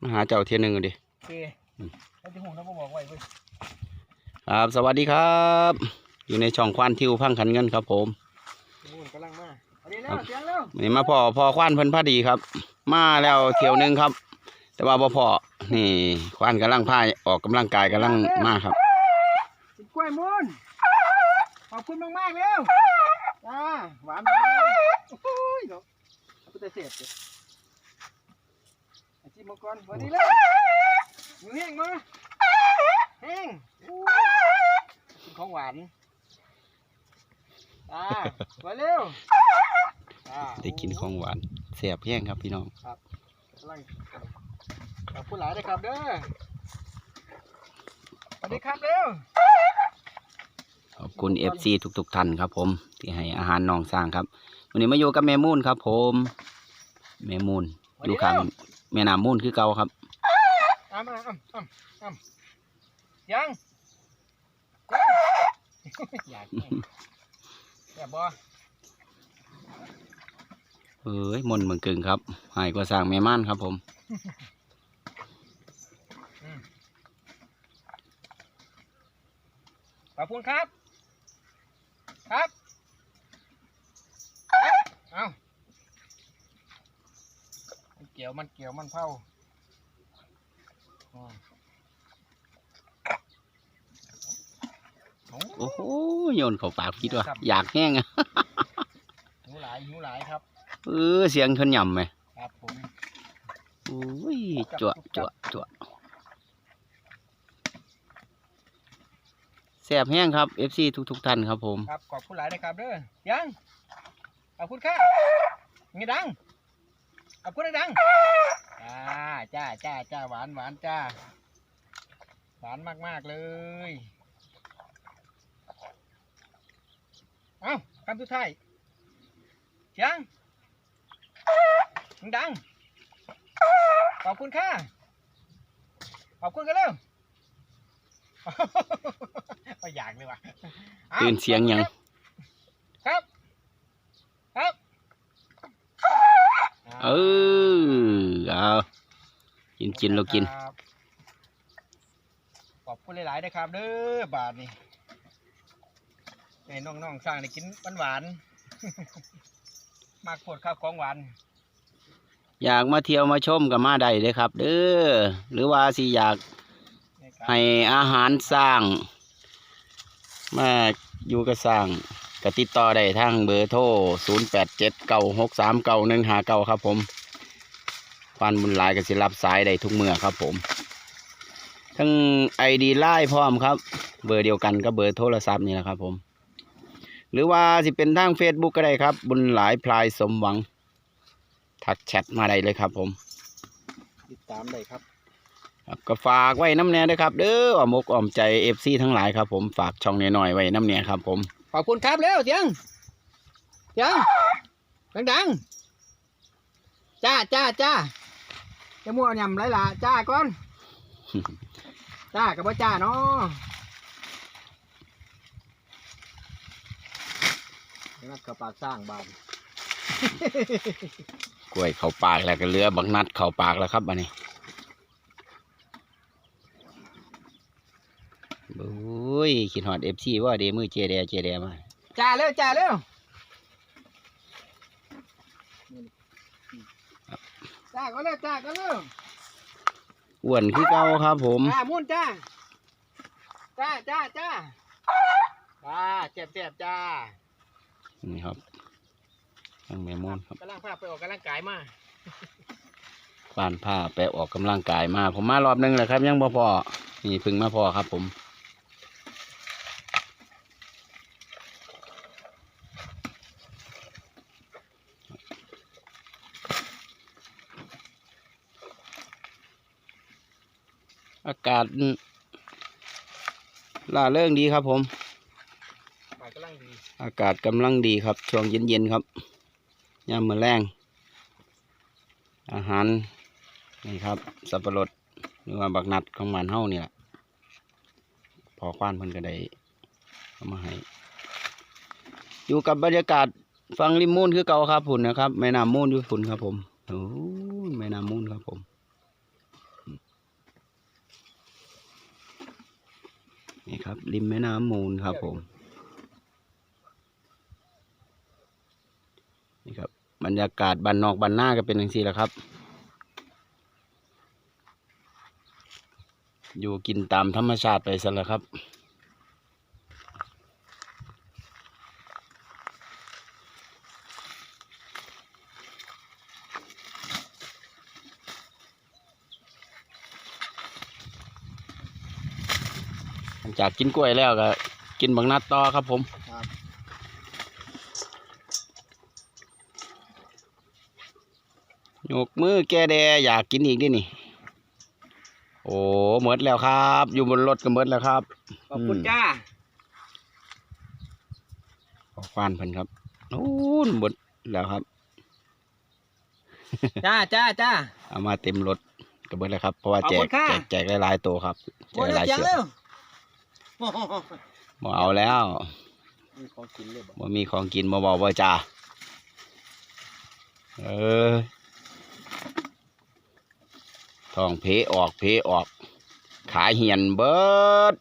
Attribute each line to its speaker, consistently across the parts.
Speaker 1: มาหาเจ้าเทียหนึงกันดิ
Speaker 2: โอเคแล้วที่หูเราก็บอกไว้เว้ย
Speaker 1: ครับสวัสดีครับ อยู่ในช่องควานทิวพังขันเงินครับ ผม
Speaker 2: หูกำลังมาเอาดีแล้วเสียงแล้ว
Speaker 1: วันนี้มาพ่อพ่อควานเพิ่นพอดีครับ มาแล้วเที่ยวหนึงครับ แต่ว่าบ่พ่อนี่ควานกำลังพาออกกำลังกายกำลังมาครับ
Speaker 2: กินกล้วยมูนขอบคุณมากมากๆเร็วจ้าหวานไปเลยโอ้ยเนาะเอาไปแต่เศษเลยไอ้ จิ้มมังกรสวัสดีเลยมือแห้งมาแห้งโอ้ยกินของหวานอ่ามาเร็วอ่า
Speaker 1: ได้กินของหวานแซ่บแห้งครับพี่น้อง
Speaker 2: กำลังขอบคุณหลายนะครับเด้อสวัสดีครับเร็ว
Speaker 1: ขอบคุณ FC ทุกๆท่านครับผมที่ให้อาหารน้องสร้างครับ วันนี้มาอยู่กับแม่มูนครับผมแม่มูนอยู่ข้าง แม่น้ำมูนคือเก่าครับ
Speaker 2: อ้ำอ้ำอ้ำอ้ำอ้ำยังยังอยากแข่งแบบบอ
Speaker 1: เอ้ยมนต์เมืองกึ่งครับหายกว่าสร้างแม่ม่านครับผม
Speaker 2: ขอบคุณครับ ครับเอ๊ะเอามันเกี่ยวมันเกี่ยวมันเผาอ๋อโอ้
Speaker 1: โอ้โหโยนเข้าปากคิดว่าอยากแห้งอะ
Speaker 2: หิวหลายหิวหลายครับ
Speaker 1: เออเสียงชนย่ำไหม
Speaker 2: ครับผม
Speaker 1: โอ้ยจั่วจั่วจั่วแซ่บแห้งครับ FC ทุกๆท่านครับผม
Speaker 2: ครับ ขอบคุณหลายนะครับเด้อยังขอบคุณค่ะงี้ดัง ขอบคุณดังจ้าจ้าจ้าจ้าหวานหวานจ้า หวานมาก ๆ เลย เอาคำสุดท้ายเสียงดังขอบคุณค่ะ ขอบคุณกันเร็วไม่อยากเลยว่ะอา
Speaker 1: ตื่นเสียงยัง
Speaker 2: ครับครับ
Speaker 1: เออเอากินกินเรากิน
Speaker 2: ครับขอบคุณหลายๆนะครับเด้อบาทนี่ให้น้องๆสร้างได้กินหวานๆมากโพดข้าวของหวาน
Speaker 1: อยากมาเที่ยวมาชมกับมาได้เลยครับ เด้อหรือว่าสิอยาก
Speaker 2: นี่ครับ
Speaker 1: ให้อาหารสร้าง มาอยู่กับสร้าง ก็ติดต่อได้ทางเบอร์โทร 0 8 7 9 6 3 9 1 5 9 ครับผมฟันบุญหลายก็สิรับสายได้ทุกเมื่อครับผม ทั้งไอดีไลน์พร้อมครับ เบอร์เดียวกันกับเบอร์โทรศัพท์นี่แหละครับผม หรือว่าสิเป็นทาง Facebook ก็ได้ครับ บุญหลายพลายสมหวัง ทักแชทมาได้เลยครับผม
Speaker 2: ติดตามได้ครับ
Speaker 1: ก็ฝากไว้น้ำแน่ด้วยครับเด้ออ้อมอกอ้อมใจเอฟซีทั้งหลายครับผมฝากช่องน้อยๆไว้น้ำแน่ครับผม
Speaker 2: ขอบคุณครับเร็วเสียงเสียงดังๆจ้าจ้าจ้าจะมั่วยำไรล่ะจ้าก่อน จ้ากับว่าจ้าเนาะนัดกับปากสร้างบาน
Speaker 1: กล้วยเข้าปากแล้วก็เหลือบักนัดเข้าปากแล้วครับอันนี้ โอ้ยขิดหอดเอฟซีว่าเดมือเจแดเจแดมา
Speaker 2: จ้าเร็วจ้าเร็วจ้าก็เร็วจ้าก็เร็ว
Speaker 1: อ้วนคือเก่าครับ ผม
Speaker 2: จ้ามุ่นจ้าจ้าจ้าจ้าจ้าเจ็บเจ็บจ้า
Speaker 1: นี่ครับทั้งแม่มอนครับ
Speaker 2: กำลังพาไปออกกำลังกายมา
Speaker 1: บ้านผ้าไปออกกำลังกายมา ผมมารอบนึงแล้วครับ ยังบ่พอนี่เพึ่งมาพอครับผม อากาศล่าเริงดีครับผม
Speaker 2: ฝ่ายกำลังดี
Speaker 1: อากาศกำลังดีครับ ช่วงเย็นๆครับยามมื้อแรงอาหารนี่ครับ สับปะรดหรือว่าบักนัดของบ้านเฮานี่แหละพอควานเพิ่นก็ได้เอามาให้อยู่กับบรรยากาศฟังริมมูนคือเก่าครับพุ่นนะครับแม่น้ำมูนอยู่พุ่นครับผมโอ้ยแม่น้ำมูนครับผมี่ครับ ริมแม่น้ำมูลครับผม นี่ครับ บรรยากาศบันนอกบันหน้าก็เป็นอย่างนี้แหละครับ อยู่กินตามธรรมชาติไปซะแล้วครับ จากกินกล้วยแล้วก็กินบังนัดต่อครับผม
Speaker 2: ครับ
Speaker 1: ยกมือแกแดอยากกินอีกดินี่ โอ้หมดแล้วครับ อยู่บนรถก็หมดแล้วครับ
Speaker 2: ขอบคุณ
Speaker 1: อืม
Speaker 2: จ้า
Speaker 1: ขอควานเพิ่นครับนู้นหมดแล้วครับ
Speaker 2: จ้าจ้าจ้า
Speaker 1: เอามาเต็มรถก็หมดแล้วครับ เพราะว่า
Speaker 2: ขอบ
Speaker 1: แจ
Speaker 2: คุ
Speaker 1: ก
Speaker 2: ณค่ะ
Speaker 1: แจกแจกหลายๆตัวครับแจ
Speaker 2: โอ้
Speaker 1: ก
Speaker 2: ย
Speaker 1: หลาย
Speaker 2: เสียง
Speaker 1: เชือ
Speaker 2: เร็
Speaker 1: ก
Speaker 2: วโอ้โห
Speaker 1: บ่เอาแล้ว
Speaker 2: มีของกินเลยบ่
Speaker 1: บ่มีของกินบ่บอกว่าจ้าเออท้องเพออกเพออก ขาเหียนเบิด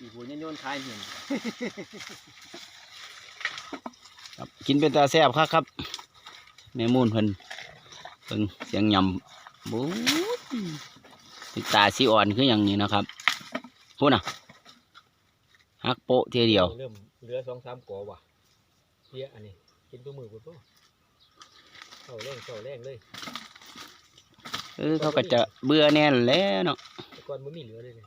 Speaker 2: อีหัวยันโยนคายเห็น
Speaker 1: ครับกินเป็นตาแซ่บครับครับแม่มูนเพิ่นเพิ่งเสียงยำบู๊ดตาสีอ่อนคืออย่างนี้นะครับพูดนะ ฮักโปะเทียเดียว
Speaker 3: เริ่มเหลือสองสามกอว่ะเพี้ยอันนี้กินตัวมือกูตัวเข่าแรงเข่าแรงเลย
Speaker 1: เออเขาก็จะเบื่อแน่นแหล้วเนาะ
Speaker 3: แต่ก่อนมันมีเหลือเลยเนี่ย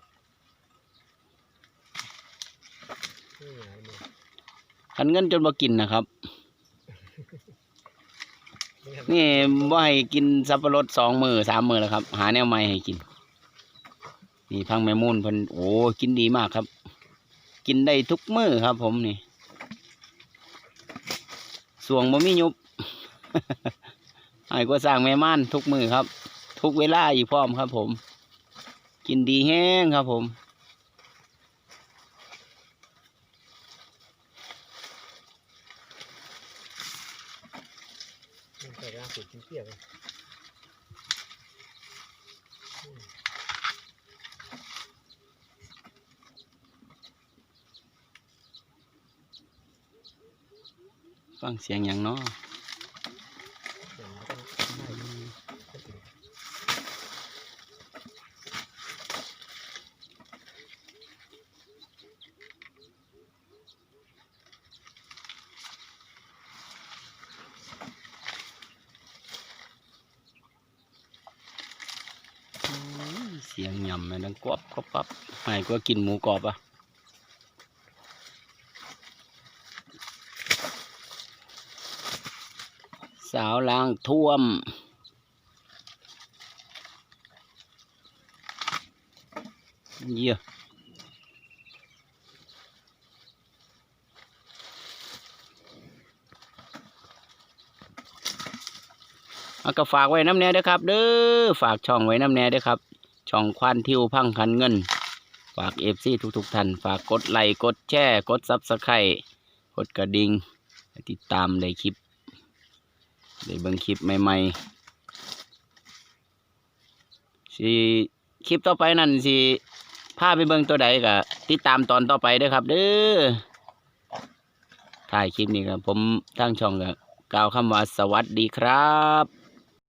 Speaker 3: นี่ไงมึง
Speaker 1: คันเงินจนบ่กินนะครับ
Speaker 3: ไม่งั้น
Speaker 1: นี่บ่ให้กินสับปะรดสองมือสามมือแล้วครับ หาแนวใหม่ให้กิน นี่พังแม่มูนเพิ่นโอ้กินดีมากครับ กินได้ทุกมือครับ ผมนี่สวงบ่มียุบไอ้ก็สร้างแม่ม่านทุกมือครับ ทุกเวลาอีกพร้อมครับ ผม กินดีแห้งครับ ผม
Speaker 3: มันใส่ร่าสุดกินเพี้ยเฟั
Speaker 1: งเสียงอย่างเนาะ
Speaker 3: เดี๋ยวมันต้องได้ก็ถึง
Speaker 1: เสียงยำมันดังกรอบกรอบปั๊บไอ้ก็กินหมูกรอบอะ สาวล้างท่วม เยี่ยเอาก็ฝากไว้น้ำแน่เด้อครับ เด้อฝากช่องไว้น้ำแน่เด้อครับ ช่องควันทิวพังคันเงิน ฝากเอฟซีทุกๆท่านฝากกดไลค์กดแชร์กดซับสไครต์กดกระดิ่งติดตามได้คลิป ได้เบิ่งคลิปใหม่ๆสิคลิปต่อไปนั่นสิพาไปเบิ่งตัวใดก็ติดตามตอนต่อไปด้วยครับ เด้อถ่ายคลิปนี้ครับผมทางช่องก็กล่าวคำว่าสวัสดีครับ